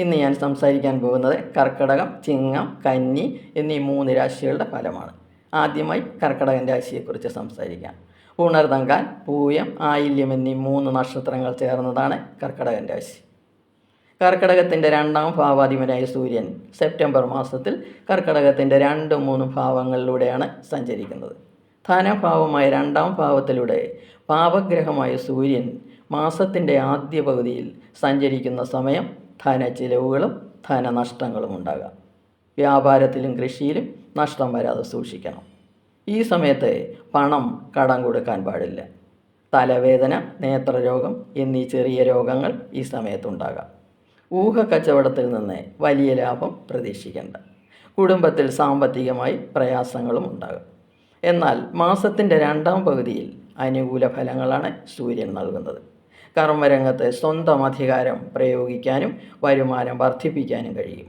ഇന്ന് ഞാൻ സംസാരിക്കാൻ പോകുന്നത് കർക്കടകം ചിങ്ങം കന്നി എന്നീ മൂന്ന് രാശികളുടെ ഫലമാണ്. ആദ്യമായി കർക്കടകൻ രാശിയെക്കുറിച്ച് സംസാരിക്കാം. ഉണർതങ്കാൽ പൂയം ആയില്യം എന്നീ മൂന്ന് നക്ഷത്രങ്ങൾ ചേർന്നതാണ് കർക്കടകൻ രാശി. കർക്കടകത്തിന്റെ രണ്ടാം ഭാവാധിപനായ സൂര്യൻ സെപ്റ്റംബർ മാസത്തിൽ കർക്കടകത്തിന്റെ രണ്ട് മൂന്ന് ഭാവങ്ങളിലൂടെയാണ് സഞ്ചരിക്കുന്നത്. ധനഭാവമായ രണ്ടാം ഭാവത്തിലൂടെ പാപഗ്രഹമായ സൂര്യൻ മാസത്തിന്റെ ആദ്യ പകുതിയിൽ സഞ്ചരിക്കുന്ന സമയം ധനച്ചിലവുകളും ധനനഷ്ടങ്ങളും ഉണ്ടാകാം. വ്യാപാരത്തിലും കൃഷിയിലും നഷ്ടം വരാതെ സൂക്ഷിക്കണം. ഈ സമയത്ത് പണം കടം കൊടുക്കാൻ പാടില്ല. തലവേദന നേത്രരോഗം എന്നീ ചെറിയ രോഗങ്ങൾ ഈ സമയത്തുണ്ടാകാം ഊഹ കച്ചവടത്തിൽ നിന്ന് വലിയ ലാഭം പ്രതീക്ഷിക്കേണ്ട. കുടുംബത്തിൽ സാമ്പത്തികമായി പ്രയാസങ്ങളും ഉണ്ടാകും. എന്നാൽ മാസത്തിന്റെ രണ്ടാം പകുതിയിൽ അനുകൂല ഫലങ്ങളാണ് സൂര്യൻ നൽകുന്നത്. കർമ്മരംഗത്ത് സ്വന്തം അധികാരം പ്രയോഗിക്കാനും വരുമാനം വർദ്ധിപ്പിക്കാനും കഴിയും.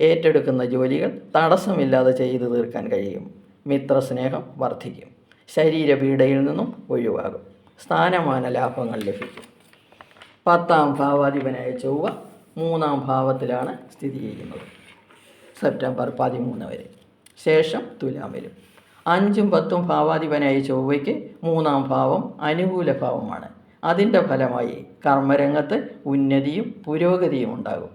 ഏറ്റെടുക്കുന്ന ജോലികൾ തടസ്സമില്ലാതെ ചെയ്തു തീർക്കാൻ കഴിയും. മിത്രസ്നേഹം വർദ്ധിക്കും. ശരീരപീഡയിൽ നിന്നും ഒഴിവാകും. സ്ഥാനമാന ലാഭങ്ങൾ ലഭിക്കും. പത്താം ഭാവാധിപനായ ചൊവ്വ മൂന്നാം ഭാവത്തിലാണ് സ്ഥിതി ചെയ്യുന്നത്. സെപ്റ്റംബർ പതിമൂന്ന് വരെ. ശേഷം തുലാം വരും. അഞ്ചും പത്തും ഭാവാധിപനായ ചൊവ്വയ്ക്ക് മൂന്നാം ഭാവം അനുകൂല ഭാവമാണ്. അതിന്റെ ഫലമായി കർമ്മരംഗത്ത് ഉന്നതിയും പുരോഗതിയും ഉണ്ടാകും.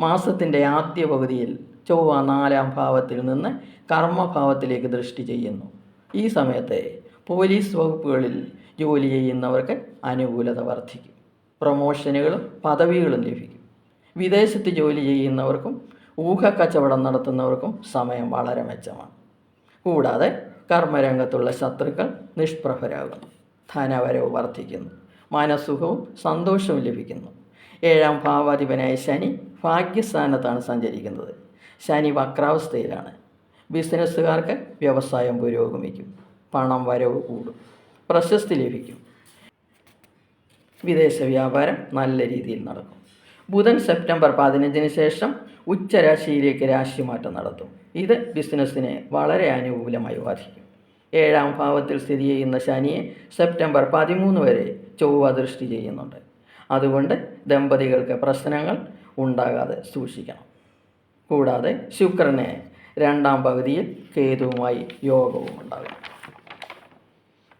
മാസത്തിന്റെ ആദ്യ പകുതിയിൽ ചൊവ്വ നാലാം ഭാവത്തിൽ നിന്ന് കർമ്മഭാവത്തിലേക്ക് ദൃഷ്ടി ചെയ്യുന്നു. ഈ സമയത്തെ പോലീസ് വകുപ്പുകളിൽ ജോലി ചെയ്യുന്നവർക്ക് അനുകൂലത വർദ്ധിക്കും. പ്രൊമോഷനുകളും പദവികളും ലഭിക്കും. വിദേശത്ത് ജോലി ചെയ്യുന്നവർക്കും ഊഹക്കച്ചവടം നടത്തുന്നവർക്കും സമയം വളരെ മെച്ചമാണ്. കൂടാതെ കർമ്മരംഗത്തുള്ള ശത്രുക്കൾ നിഷ്പ്രഭരാകുന്നു. ധനവരവ് വർദ്ധിക്കുന്നു. മനസുഖവും സന്തോഷവും ലഭിക്കുന്നു. ഏഴാം ഭാവാധിപനായ ശനി ഭാഗ്യസ്ഥാനത്താണ് സഞ്ചരിക്കുന്നത്. ശനി വക്രാവസ്ഥയിലാണ്. ബിസിനസ്സുകാർക്ക് വ്യവസായം പുരോഗമിക്കും. പണം വരവ് കൂടും. പ്രശസ്തി ലഭിക്കും. വിദേശ വ്യാപാരം നല്ല രീതിയിൽ നടക്കും. ബുധൻ സെപ്റ്റംബർ പതിനഞ്ചിന് ശേഷം ഉച്ചരാശിയിലേക്ക് രാശിമാറ്റം നടത്തും. ഇത് ബിസിനസ്സിനെ വളരെ അനുകൂലമായി ബാധിക്കും. ഏഴാം ഭാവത്തിൽ സ്ഥിതി ചെയ്യുന്ന ശനിയെ സെപ്റ്റംബർ പതിമൂന്ന് വരെ ചൊവ്വ ദൃഷ്ടി ചെയ്യുന്നുണ്ട്. അതുകൊണ്ട് ദമ്പതികൾക്ക് പ്രശ്നങ്ങൾ ഉണ്ടാകാതെ സൂക്ഷിക്കണം. കൂടാതെ ശുക്രനെ രണ്ടാം പകുതിയിൽ കേതുവുമായി യോഗവും ഉണ്ടാകും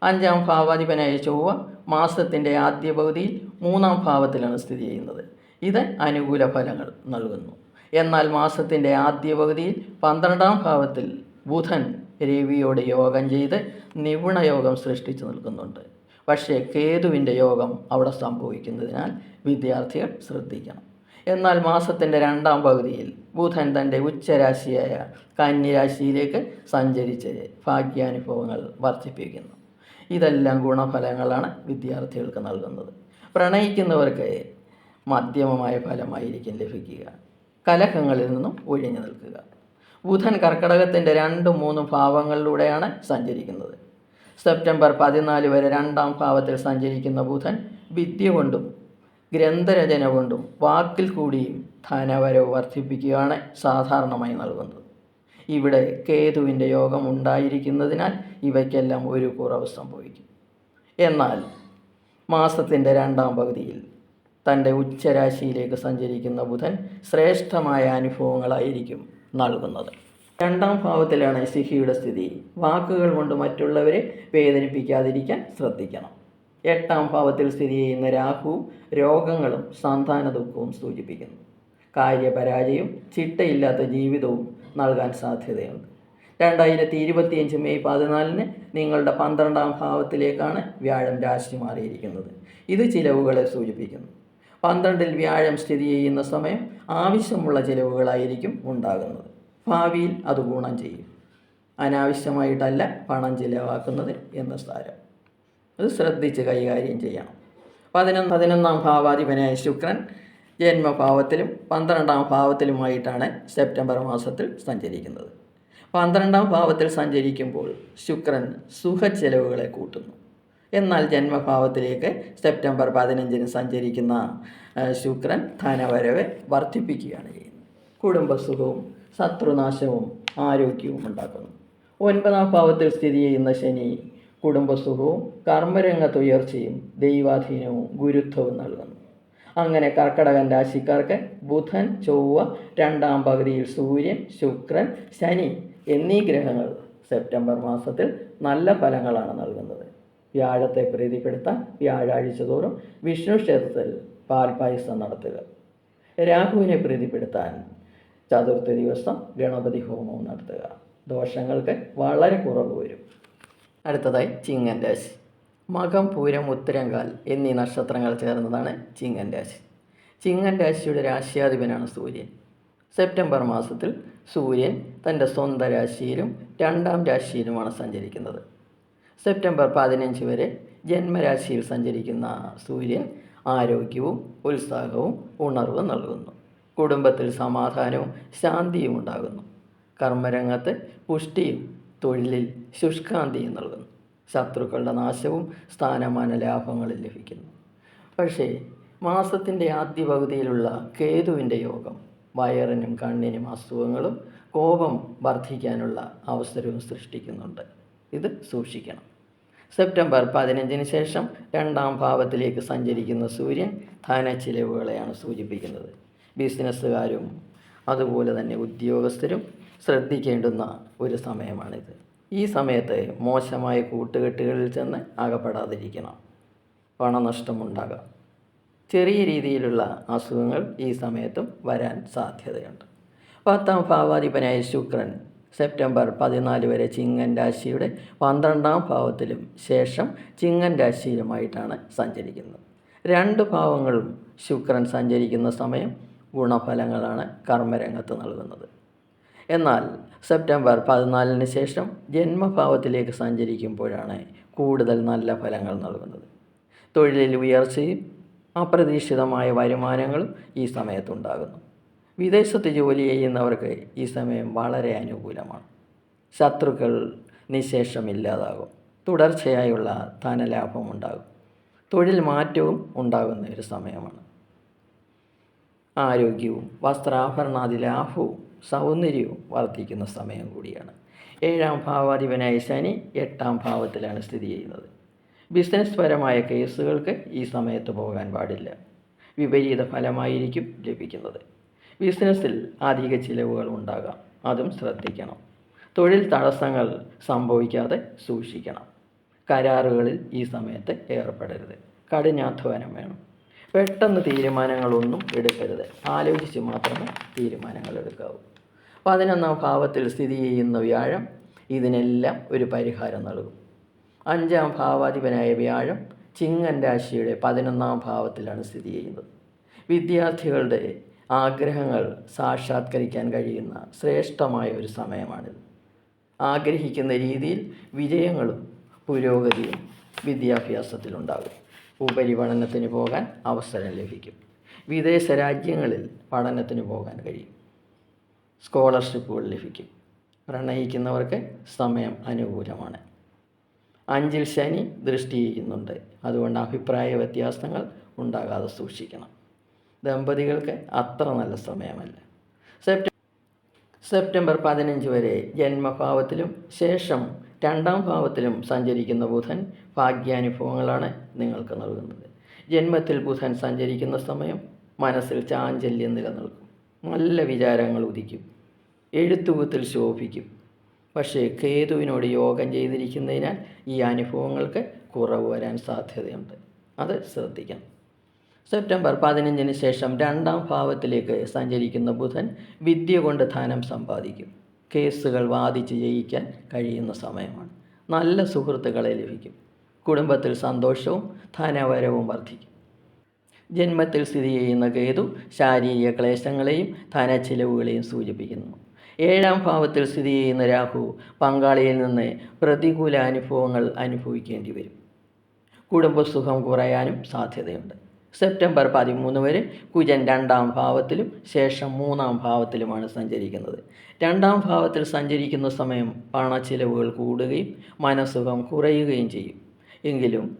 അഞ്ചാം ഭാവാധിപനായ ചൊവ്വ മാസത്തിന്റെ ആദ്യ പകുതിയിൽ മൂന്നാം ഭാവത്തിലാണ് സ്ഥിതി ചെയ്യുന്നത്. ഇത് അനുകൂല ഫലങ്ങൾ നൽകുന്നു. എന്നാൽ മാസത്തിന്റെ ആദ്യ പകുതിയിൽ പന്ത്രണ്ടാം ഭാവത്തിൽ ബുധൻ രവിയോട് യോഗം ചെയ്ത് നിപുണയോഗം സൃഷ്ടിച്ചു നിൽക്കുന്നുണ്ട്. പക്ഷേ കേതുവിന്റെ യോഗം അവിടെ സംഭവിക്കുന്നതിനാൽ വിദ്യാർത്ഥികൾ ശ്രദ്ധിക്കണം. എന്നാൽ മാസത്തിന്റെ രണ്ടാം പകുതിയിൽ ബുധൻ തന്റെ ഉച്ചരാശിയായ കന്യരാശിയിലേക്ക് സഞ്ചരിച്ച് ഭാഗ്യാനുഭവങ്ങൾ വർദ്ധിപ്പിക്കുന്നു. ഇതെല്ലാം ഗുണഫലങ്ങളാണ് വിദ്യാർത്ഥികൾക്ക് നൽകുന്നത്. പ്രണയിക്കുന്നവർക്ക് മധ്യമമായ ഫലമായിരിക്കും ലഭിക്കുക. കലഹങ്ങളിൽ നിന്നും ഒഴിഞ്ഞു നിൽക്കുക. ബുധൻ കർക്കടകത്തിന്റെ രണ്ട് മൂന്ന് ഭാവങ്ങളിലൂടെയാണ് സഞ്ചരിക്കുന്നത്. സെപ്റ്റംബർ പതിനാല് വരെ രണ്ടാം ഭാവത്തിൽ സഞ്ചരിക്കുന്ന ബുധൻ വിദ്യ കൊണ്ടും ഗ്രന്ഥരചന കൊണ്ടും വാക്കിൽ കൂടിയും ധനവരവ് വർദ്ധിപ്പിക്കുകയാണ് സാധാരണമായി നൽകുന്നത്. ഇവിടെ കേതുവിന്റെ യോഗം ഉണ്ടായിരിക്കുന്നതിനാൽ ഇവയ്ക്കെല്ലാം ഒരു കുറവ് സംഭവിക്കും. എന്നാൽ മാസത്തിന്റെ രണ്ടാം പകുതിയിൽ തന്റെ ഉച്ചരാശിയിലേക്ക് സഞ്ചരിക്കുന്ന ബുധൻ ശ്രേഷ്ഠമായ അനുഭവങ്ങളായിരിക്കും നൽകുന്നത്. രണ്ടാം ഭാവത്തിലാണ് സിഹിയുടെ സ്ഥിതി. വാക്കുകൾ കൊണ്ട് മറ്റുള്ളവരെ വേദനിപ്പിക്കാതിരിക്കാൻ ശ്രദ്ധിക്കണം. എട്ടാം ഭാവത്തിൽ സ്ഥിതി ചെയ്യുന്ന രാഹുവും രോഗങ്ങളും സന്താന ദുഃഖവും സൂചിപ്പിക്കുന്നു. കാര്യപരാജയം ചിട്ടയില്ലാത്ത ജീവിതവും നൽകാൻ സാധ്യതയുണ്ട്. രണ്ടായിരത്തി ഇരുപത്തിയഞ്ച് മെയ് പതിനാലിന് നിങ്ങളുടെ പന്ത്രണ്ടാം ഭാവത്തിലേക്കാണ് വ്യാഴം രാശി മാറിയിരിക്കുന്നത്. ഇത് ചിലവുകളെ സൂചിപ്പിക്കുന്നു. പന്ത്രണ്ടിൽ വ്യാഴം സ്ഥിതി ചെയ്യുന്ന സമയം ആവശ്യമുള്ള ചിലവുകളായിരിക്കും ഉണ്ടാകുന്നത്. ഭാവിയിൽ അത് ഗുണം ചെയ്യും. അനാവശ്യമായിട്ടല്ല പണം ചിലവാക്കുന്നത് എന്ന് സാരം. അത് ശ്രദ്ധിച്ച് കൈകാര്യം ചെയ്യണം. പതിനൊന്ന് പതിനൊന്നാം ഭാവാധിപനായ ശുക്രൻ ജന്മഭാവത്തിലും പന്ത്രണ്ടാം ഭാവത്തിലുമായിട്ടാണ് സെപ്റ്റംബർ മാസത്തിൽ സഞ്ചരിക്കുന്നത്. പന്ത്രണ്ടാം ഭാവത്തിൽ സഞ്ചരിക്കുമ്പോൾ ശുക്രൻ സുഖച്ചെലവുകളെ കൂട്ടുന്നു. എന്നാൽ ജന്മഭാവത്തിലേക്ക് സെപ്റ്റംബർ പതിനഞ്ചിന് സഞ്ചരിക്കുന്ന ശുക്രൻ ധനവരവ് വർദ്ധിപ്പിക്കുകയാണ് ചെയ്യുന്നത്. കുടുംബസുഖവും ശത്രുനാശവും ആരോഗ്യവും ഉണ്ടാക്കുന്നു. ഒൻപതാം ഭാവത്തിൽ സ്ഥിതി ചെയ്യുന്ന ശനി കുടുംബസുഖവും കർമ്മരംഗത്ത് ഉയർച്ചയും ദൈവാധീനവും ഗുരുത്വവും നൽകുന്നു. അങ്ങനെ കർക്കടകൻ രാശിക്കാർക്ക് ബുധൻ ചൊവ്വ രണ്ടാം പകുതിയിൽ സൂര്യൻ ശുക്രൻ ശനി എന്നീ ഗ്രഹങ്ങൾ സെപ്റ്റംബർ മാസത്തിൽ നല്ല ഫലങ്ങളാണ് നൽകുന്നത്. വ്യാഴത്തെ പ്രീതിപ്പെടുത്താൻ വ്യാഴാഴ്ച തോറും വിഷ്ണു ക്ഷേത്രത്തിൽ പാൽപായസം നടത്തുക. രാഹുവിനെ പ്രീതിപ്പെടുത്താൻ ചതുർത്ഥി ദിവസം ഗണപതി ഹോമവും നടത്തുക. ദോഷങ്ങൾക്ക് വളരെ കുറവ് വരും. അടുത്തതായി ചിങ്ങൻ രാശി. മകം പൂരം ഉത്തരങ്കാൽ എന്നീ നക്ഷത്രങ്ങൾ ചേർന്നതാണ് ചിങ്ങൻ രാശി. ചിങ്ങൻ രാശിയുടെ രാശിയാധിപനാണ് സൂര്യൻ. സെപ്റ്റംബർ മാസത്തിൽ സൂര്യൻ തന്റെ സ്വന്തം രാശിയിലും രണ്ടാം രാശിയിലുമാണ് സഞ്ചരിക്കുന്നത്. സെപ്റ്റംബർ പതിനഞ്ച് വരെ ജന്മരാശിയിൽ സഞ്ചരിക്കുന്ന സൂര്യൻ ആരോഗ്യവും ഉത്സാഹവും ഉണർവും നൽകുന്നു. കുടുംബത്തിൽ സമാധാനവും ശാന്തിയും ഉണ്ടാകുന്നു. കർമ്മരംഗത്ത് പുഷ്ടിയും തൊഴിലിൽ ശുഷ്കാന്തിയും നൽകുന്നു. ശത്രുക്കളുടെ നാശവും സ്ഥാനമാന ലാഭങ്ങളും ലഭിക്കുന്നു. പക്ഷേ മാസത്തിന്റെ ആദ്യ പകുതിയിലുള്ള കേതുവിന്റെ യോഗം വയറിനും കണ്ണിനും അസുഖങ്ങളും കോപം വർദ്ധിക്കാനുള്ള അവസരവും സൃഷ്ടിക്കുന്നുണ്ട്. ഇത് സൂക്ഷിക്കണം. സെപ്റ്റംബർ പതിനഞ്ചിന് ശേഷം രണ്ടാം ഭാവത്തിലേക്ക് സഞ്ചരിക്കുന്ന സൂര്യൻ ധനച്ചിലവുകളെയാണ് സൂചിപ്പിക്കുന്നത്. ബിസിനസ്സുകാരും അതുപോലെ തന്നെ ഉദ്യോഗസ്ഥരും ശ്രദ്ധിക്കേണ്ടുന്ന ഒരു സമയമാണിത്. ഈ സമയത്ത് മോശമായ കൂട്ടുകെട്ടുകളിൽ ചെന്ന് അകപ്പെടാതിരിക്കണം. പണനഷ്ടമുണ്ടാകാം. ചെറിയ രീതിയിലുള്ള അസുഖങ്ങൾ ഈ സമയത്തും വരാൻ സാധ്യതയുണ്ട്. പത്താം ഭാവാധിപനായ ശുക്രൻ സെപ്റ്റംബർ പതിനാല് വരെ ചിങ്ങൻ രാശിയുടെ പന്ത്രണ്ടാം ഭാവത്തിലും ശേഷം ചിങ്ങൻ രാശിയിലുമായിട്ടാണ് സഞ്ചരിക്കുന്നത്. രണ്ട് ഭാവങ്ങളും ശുക്രൻ സഞ്ചരിക്കുന്ന സമയം ഗുണഫലങ്ങളാണ് കർമ്മരംഗത്ത് നൽകുന്നത്. എന്നാൽ സെപ്റ്റംബർ പതിനാലിന് ശേഷം ജന്മഭാവത്തിലേക്ക് സഞ്ചരിക്കുമ്പോഴാണ് കൂടുതൽ നല്ല ഫലങ്ങൾ നൽകുന്നത്. തൊഴിലിൽ ഉയർച്ചയും അപ്രതീക്ഷിതമായ വരുമാനങ്ങളും ഈ സമയത്തുണ്ടാകുന്നു. വിദേശത്ത് ജോലി ചെയ്യുന്നവർക്ക് ഈ സമയം വളരെ അനുകൂലമാണ്. ശത്രുക്കൾ നിശേഷം ഇല്ലാതാകും. തുടർച്ചയായുള്ള ധനലാഭം ഉണ്ടാകും. തൊഴിൽ മാറ്റവും ഉണ്ടാകുന്ന ഒരു സമയമാണ്. ആരോഗ്യവും വസ്ത്രാഭരണാദി ലാഭവും സൗന്ദര്യവും വർദ്ധിക്കുന്ന സമയം കൂടിയാണ്. ഏഴാം ഭാവാധിപനായ ശനി എട്ടാം ഭാവത്തിലാണ് സ്ഥിതി ചെയ്യുന്നത്. ബിസിനസ് പരമായ കേസുകൾക്ക് ഈ സമയത്ത് പോകാൻ പാടില്ല. വിപരീത ഫലമായിരിക്കും ലഭിക്കുന്നത്. ബിസിനസ്സിൽ അധിക ചിലവുകൾ ഉണ്ടാകാം. അതും ശ്രദ്ധിക്കണം. തൊഴിൽ തടസ്സങ്ങൾ സംഭവിക്കാതെ സൂക്ഷിക്കണം. കരാറുകളിൽ ഈ സമയത്ത് ഏർപ്പെടരുത്. കഠിനാധ്വാനം വേണം. പെട്ടെന്ന് തീരുമാനങ്ങളൊന്നും എടുക്കരുത്. ആലോചിച്ച് മാത്രമേ തീരുമാനങ്ങൾ എടുക്കാവൂ. പതിനൊന്നാം ഭാവത്തിൽ സ്ഥിതി ചെയ്യുന്ന വ്യാഴം ഇതിനെല്ലാം ഒരു പരിഹാരം നൽകും. അഞ്ചാം ഭാവാധിപനായ വ്യാഴം ചിങ്ങൻ രാശിയുടെ പതിനൊന്നാം ഭാവത്തിലാണ് സ്ഥിതി ചെയ്യുന്നത്. വിദ്യാർത്ഥികളുടെ ആഗ്രഹങ്ങൾ സാക്ഷാത്കരിക്കാൻ കഴിയുന്ന ശ്രേഷ്ഠമായ ഒരു സമയമാണിത്. ആഗ്രഹിക്കുന്ന രീതിയിൽ വിജയങ്ങളും പുരോഗതിയും വിദ്യാഭ്യാസത്തിലുണ്ടാകും. ഉപരിപഠനത്തിന് പോകാൻ അവസരം ലഭിക്കും. വിദേശ രാജ്യങ്ങളിൽ പഠനത്തിന് പോകാൻ കഴിയും. സ്കോളർഷിപ്പുകൾ ലഭിക്കും. പ്രണയിക്കുന്നവർക്ക് സമയം അനുകൂലമാണ്. അഞ്ചിൽ ശനി ദൃഷ്ടി ചെയ്യുന്നുണ്ട് അതുകൊണ്ട് അഭിപ്രായ വ്യത്യാസങ്ങൾ ഉണ്ടാകാതെ സൂക്ഷിക്കണം. ദമ്പതികൾക്ക് അത്ര നല്ല സമയമല്ല. സെപ്റ്റംബർ സെപ്റ്റംബർ പതിനഞ്ച് വരെ ജന്മഭാവത്തിലും ശേഷം രണ്ടാം ഭാവത്തിലും സഞ്ചരിക്കുന്ന ബുധൻ ഭാഗ്യാനുഭവങ്ങളാണ് നിങ്ങൾക്ക് നൽകുന്നത്. ജന്മത്തിൽ ബുധൻ സഞ്ചരിക്കുന്ന സമയം മനസ്സിൽ ചാഞ്ചല്യം നിലനിൽക്കും. നല്ല വിചാരങ്ങൾ ഉദിക്കും. എഴുത്തുകുത്തിൽ ശോഭിക്കും. പക്ഷേ കേതുവിനോട് യോഗം ചെയ്തിരിക്കുന്നതിനാൽ ഈ അനുഭവങ്ങൾക്ക് കുറവ് വരാൻ സാധ്യതയുണ്ട്. അത് ശ്രദ്ധിക്കണം. സെപ്റ്റംബർ പതിനഞ്ചിന് ശേഷം രണ്ടാം ഭാവത്തിലേക്ക് സഞ്ചരിക്കുന്ന ബുധൻ വിദ്യ കൊണ്ട് ധനം സമ്പാദിക്കും. കേസുകൾ വാദിച്ച് ജയിക്കാൻ കഴിയുന്ന സമയമാണ്. നല്ല സുഹൃത്തുക്കളെ ലഭിക്കും. കുടുംബത്തിൽ സന്തോഷവും ധനവരവും വർദ്ധിക്കും. ജന്മത്തിൽ സ്ഥിതി ചെയ്യുന്ന കേതു ശാരീരിക ക്ലേശങ്ങളെയും ധനച്ചിലവുകളെയും സൂചിപ്പിക്കുന്നു. ഏഴാം ഭാവത്തിൽ സ്ഥിതി ചെയ്യുന്ന രാഹു പങ്കാളിയിൽ നിന്ന് പ്രതികൂല അനുഭവങ്ങൾ അനുഭവിക്കേണ്ടി വരും. കുടുംബസുഖം കുറയാനും സാധ്യതയുണ്ട്. സെപ്റ്റംബർ പതിമൂന്ന് വരെ കുജൻ രണ്ടാം ഭാവത്തിലും ശേഷം മൂന്നാം ഭാവത്തിലുമാണ് സഞ്ചരിക്കുന്നത്. രണ്ടാം ഭാവത്തിൽ സഞ്ചരിക്കുന്ന സമയം പണച്ചിലവുകൾ കൂടുകയും മനസ്സുഖം കുറയുകയും ചെയ്യും. എങ്കിലും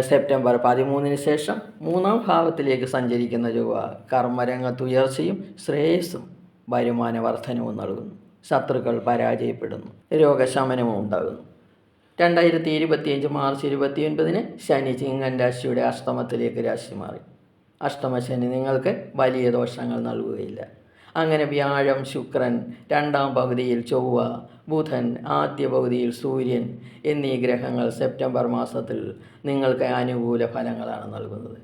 സെപ്റ്റംബർ പതിമൂന്നിന് ശേഷം മൂന്നാം ഭാവത്തിലേക്ക് സഞ്ചരിക്കുന്ന ചൊവ്വ കർമ്മരംഗത്ത് ഉയർച്ചയും ശ്രേയസ്സും വരുമാന വർധനവും നൽകുന്നു. ശത്രുക്കൾ പരാജയപ്പെടുന്നു. രോഗശമനവും ഉണ്ടാകുന്നു. രണ്ടായിരത്തി ഇരുപത്തിയഞ്ച് മാർച്ച് ഇരുപത്തിയൊൻപതിന് ശനി ചിങ്ങൻ രാശിയുടെ അഷ്ടമത്തിലേക്ക് രാശി മാറി. അഷ്ടമ ശനി നിങ്ങൾക്ക് വലിയ ദോഷങ്ങൾ നൽകുകയില്ല. അങ്ങനെ വ്യാഴം ശുക്രൻ രണ്ടാം പകുതിയിൽ ചൊവ്വ ബുധൻ ആദ്യ പകുതിയിൽ സൂര്യൻ എന്നീ ഗ്രഹങ്ങൾ സെപ്റ്റംബർ മാസത്തിൽ നിങ്ങൾക്ക് അനുകൂല ഫലങ്ങളാണ് നൽകുന്നത്.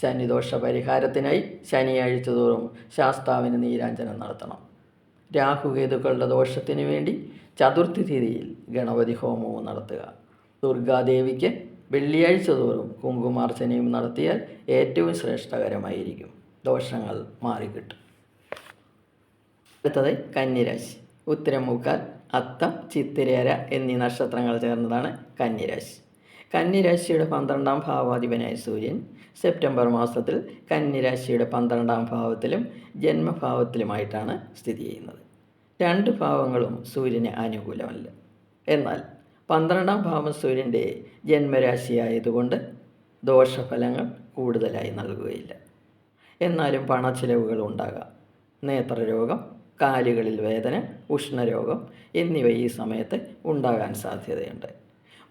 ശനിദോഷ പരിഹാരത്തിനായി ശനിയാഴ്ച തോറും ശാസ്താവിന് നീരാഞ്ജനം നടത്തണം. രാഹുകേതുക്കളുടെ ദോഷത്തിന് വേണ്ടി ചതുർത്ഥി തിഥിയിൽ ഗണപതി ഹോമവും നടത്തുക. ദുർഗാദേവിക്ക് വെള്ളിയാഴ്ച തോറും കുങ്കുമാർച്ചനയും നടത്തിയാൽ ഏറ്റവും ശ്രേഷ്ഠകരമായിരിക്കും. ദോഷങ്ങൾ മാറിക്കിട്ടും. അടുത്തത് കന്നിരാശി. ഉത്തരമുക്കാൽ അത്തം ചിത്തിരേര എന്നീ നക്ഷത്രങ്ങൾ ചേർന്നതാണ് കന്നിരാശി. കന്നിരാശിയുടെ പന്ത്രണ്ടാം ഭാവാധിപനായ സൂര്യൻ സെപ്റ്റംബർ മാസത്തിൽ കന്നിരാശിയുടെ പന്ത്രണ്ടാം ഭാവത്തിലും ജന്മഭാവത്തിലുമായിട്ടാണ് സ്ഥിതി ചെയ്യുന്നത്. രണ്ട് ഭാവങ്ങളും സൂര്യന് അനുകൂലമല്ല. എന്നാൽ പന്ത്രണ്ടാം ഭാവം സൂര്യന്റെ ജന്മരാശിയായതുകൊണ്ട് ദോഷഫലങ്ങൾ കൂടുതലായി നൽകുകയില്ല. എന്നാലും പണച്ചിലവുകൾ ഉണ്ടാകാം. നേത്രരോഗം കാലുകളിൽ വേദന ഉഷ്ണരോഗം എന്നിവ ഈ സമയത്ത് ഉണ്ടാകാൻ സാധ്യതയുണ്ട്.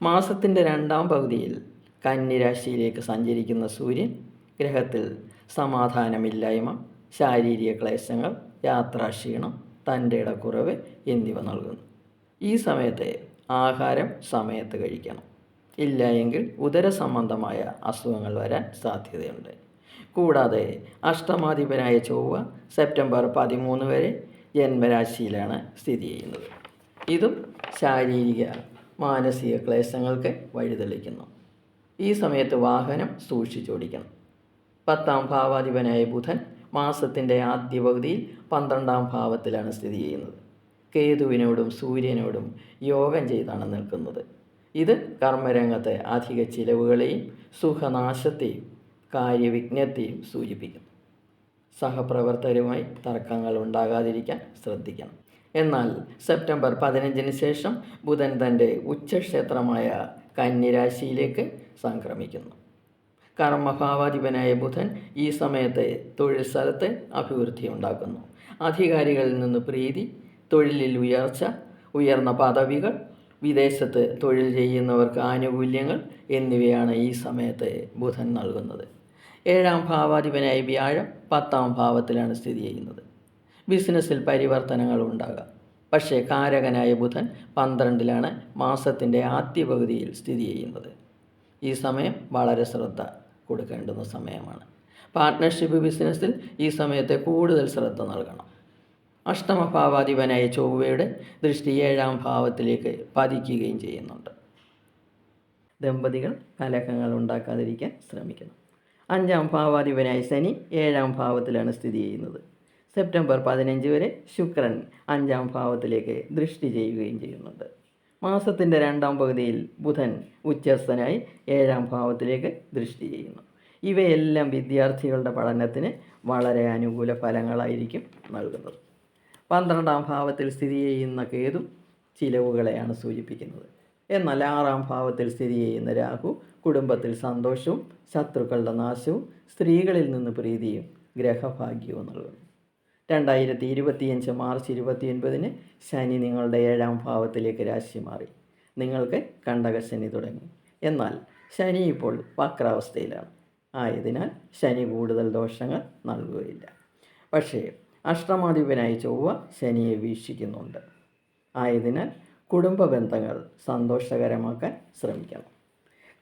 മാസത്തിന്റെ രണ്ടാം പകുതിയിൽ കന്നിരാശിയിലേക്ക് സഞ്ചരിക്കുന്ന സൂര്യൻ ഗ്രഹത്തിൽ സമാധാനമില്ലായ്മ ശാരീരിക ക്ലേശങ്ങൾ യാത്രാക്ഷീണം തന്റെ ഇടക്കുറവ് എന്നിവ നൽകുന്നു. ഈ സമയത്തെ ആഹാരം സമയത്ത് കഴിക്കണം. ഇല്ല എങ്കിൽ ഉദര സംബന്ധമായ അസുഖങ്ങൾ വരാൻ സാധ്യതയുണ്ട്. കൂടാതെ അഷ്ടമാധിപനായ ചൊവ്വ സെപ്റ്റംബർ പതിമൂന്ന് വരെ ജന്മരാശിയിലാണ് സ്ഥിതി ചെയ്യുന്നത്. ഇതും ശാരീരിക മാനസിക ക്ലേശങ്ങൾക്ക് വഴിതെളിക്കുന്നു. ഈ സമയത്ത് വാഹനം സൂക്ഷിച്ചോടിക്കണം. പത്താം ഭാവാധിപനായ ബുധൻ മാസത്തിന്റെ ആദ്യ പകുതിയിൽ പന്ത്രണ്ടാം ഭാവത്തിലാണ് സ്ഥിതി ചെയ്യുന്നത്. കേതുവിനോടും സൂര്യനോടും യോഗം ചെയ്താണ് നിൽക്കുന്നത്. ഇത് കർമ്മരംഗത്തെ അധിക ചിലവുകളെയും സുഖനാശത്തെയും കാര്യവിഘ്നത്തെയും സൂചിപ്പിക്കുന്നു. സഹപ്രവർത്തകരുമായി തർക്കങ്ങൾ ഉണ്ടാകാതിരിക്കാൻ ശ്രദ്ധിക്കണം. എന്നാൽ സെപ്റ്റംബർ പതിനഞ്ചിന് ശേഷം ബുധൻ തന്റെ ഉച്ചക്ഷേത്രമായ കന്നിരാശിയിലേക്ക് സംക്രമിക്കുന്നു. കർമ്മഭാവാധിപനായ ബുധൻ ഈ സമയത്തെ തൊഴിൽ സ്ഥലത്ത് അഭിവൃദ്ധി ഉണ്ടാക്കുന്നു. അധികാരികളിൽ നിന്ന് പ്രീതി തൊഴിലിൽ ഉയർച്ച ഉയർന്ന പദവികൾ വിദേശത്ത് തൊഴിൽ ചെയ്യുന്നവർക്ക് ആനുകൂല്യങ്ങൾ എന്നിവയാണ് ഈ സമയത്ത് ബുധൻ നൽകുന്നത്. ഏഴാം ഭാവാധിപനായ വ്യാഴം പത്താം ഭാവത്തിലാണ് സ്ഥിതി ചെയ്യുന്നത്. ബിസിനസ്സിൽ പരിവർത്തനങ്ങൾ ഉണ്ടാകാം. പക്ഷേ കാരകനായ ബുധൻ പന്ത്രണ്ടിലാണ് മാസത്തിന്റെ ആദ്യ പകുതിയിൽ സ്ഥിതി ചെയ്യുന്നത്. ഈ സമയം വളരെ ശ്രദ്ധ കൊടുക്കേണ്ടുന്ന സമയമാണ്. പാർട്ട്ണർഷിപ്പ് ബിസിനസ്സിൽ ഈ സമയത്തെ കൂടുതൽ ശ്രദ്ധ നൽകണം. അഷ്ടമഭാവാധിപനായ ചൊവ്വയുടെ ദൃഷ്ടി ഏഴാം ഭാവത്തിലേക്ക് പതിക്കുകയും ചെയ്യുന്നുണ്ട്. ദമ്പതികൾ കലഹങ്ങൾ ഉണ്ടാക്കാതിരിക്കാൻ ശ്രമിക്കണം. അഞ്ചാം ഭാവാധിപനായ ശനി ഏഴാം ഭാവത്തിലാണ് സ്ഥിതി ചെയ്യുന്നത്. സെപ്റ്റംബർ പതിനഞ്ച് വരെ ശുക്രൻ അഞ്ചാം ഭാവത്തിലേക്ക് ദൃഷ്ടി ചെയ്യുകയും ചെയ്യുന്നുണ്ട്. മാസത്തിന്റെ രണ്ടാം പകുതിയിൽ ബുധൻ ഉച്ചസ്ഥനായി ഏഴാം ഭാവത്തിലേക്ക് ദൃഷ്ടി ചെയ്യുന്നു. ഇവയെല്ലാം വിദ്യാർത്ഥികളുടെ പഠനത്തിന് വളരെ അനുകൂല ഫലങ്ങളായിരിക്കും നൽകുന്നത്. പന്ത്രണ്ടാം ഭാവത്തിൽ സ്ഥിതി ചെയ്യുന്ന കേതു ചിലവുകളെയാണ് സൂചിപ്പിക്കുന്നത്. എന്നാൽ ആറാം ഭാവത്തിൽ സ്ഥിതി ചെയ്യുന്ന രാഹു കുടുംബത്തിൽ സന്തോഷവും ശത്രുക്കളുടെ നാശവും സ്ത്രീകളിൽ നിന്ന് പ്രീതിയും ഗ്രഹഭാഗ്യവും നൽകുന്നു. രണ്ടായിരത്തി ഇരുപത്തിയഞ്ച് മാർച്ച് ഇരുപത്തിയൊൻപതിന് ശനി നിങ്ങളുടെ ഏഴാം ഭാവത്തിലേക്ക് രാശി മാറി നിങ്ങൾക്ക് കണ്ടകശനി തുടങ്ങി. എന്നാൽ ശനി ഇപ്പോൾ വക്രാവസ്ഥയിലാണ്. ആയതിനാൽ ശനി കൂടുതൽ ദോഷങ്ങൾ നൽകുകയില്ല. പക്ഷേ അഷ്ടമാധിപനായി ചൊവ്വ ശനിയെ വീക്ഷിക്കുന്നുണ്ട്. ആയതിനാൽ കുടുംബ ബന്ധങ്ങൾ സന്തോഷകരമാക്കാൻ ശ്രമിക്കണം.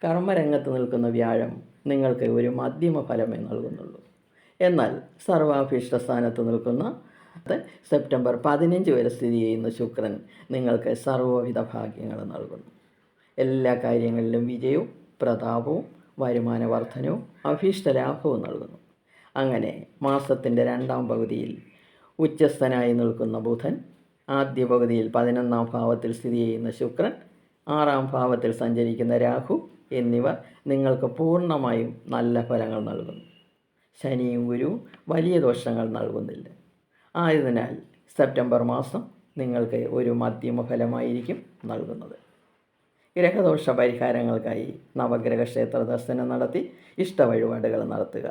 കർമ്മരംഗത്ത് നിൽക്കുന്ന വ്യാഴം നിങ്ങൾക്ക് ഒരു മധ്യമ ഫലമേ നൽകുന്നുള്ളൂ. എന്നാൽ സർവാഭീഷ്ട സ്ഥാനത്ത് നിൽക്കുന്ന സെപ്റ്റംബർ പതിനഞ്ച് വരെ സ്ഥിതി ചെയ്യുന്ന ശുക്രൻ നിങ്ങൾക്ക് സർവവിധ ഭാഗ്യങ്ങൾ നൽകുന്നു. എല്ലാ കാര്യങ്ങളിലും വിജയവും പ്രതാപവും വരുമാന വർധനവും അഭീഷ്ട ലാഭവും നൽകുന്നു. അങ്ങനെ മാസത്തിന്റെ രണ്ടാം പകുതിയിൽ ഉച്ചസ്ഥനായി നിൽക്കുന്ന ബുധൻ ആദ്യ പകുതിയിൽ പതിനൊന്നാം ഭാവത്തിൽ സ്ഥിതി ചെയ്യുന്ന ശുക്രൻ ആറാം ഭാവത്തിൽ സഞ്ചരിക്കുന്ന രാഹു എന്നിവ നിങ്ങൾക്ക് പൂർണമായും നല്ല ഫലങ്ങൾ നൽകുന്നു. ശനിയും ഗുരുവും വലിയ ദോഷങ്ങൾ നൽകുന്നില്ല. ആയതിനാൽ സെപ്റ്റംബർ മാസം നിങ്ങൾക്ക് ഒരു മധ്യമ ഫലമായിരിക്കും നൽകുന്നത്. ഗ്രഹദോഷ പരിഹാരങ്ങൾക്കായി നവഗ്രഹ ക്ഷേത്ര ദർശനം നടത്തി ഇഷ്ട വഴിപാടുകൾ നടത്തുക.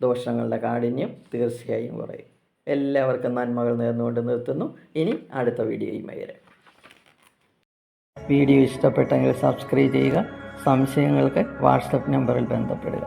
ദോഷങ്ങളുടെ കാഠിന്യം തീർച്ചയായും കുറയും. എല്ലാവർക്കും നന്മകൾ നേർന്നുകൊണ്ട് നിർത്തുന്നു. ഇനി അടുത്ത വീഡിയോയുമായി വരാം. വീഡിയോ ഇഷ്ടപ്പെട്ടെങ്കിൽ സബ്സ്ക്രൈബ് ചെയ്യുക. സംശയങ്ങൾക്ക് വാട്സപ്പ് നമ്പറിൽ ബന്ധപ്പെടുക.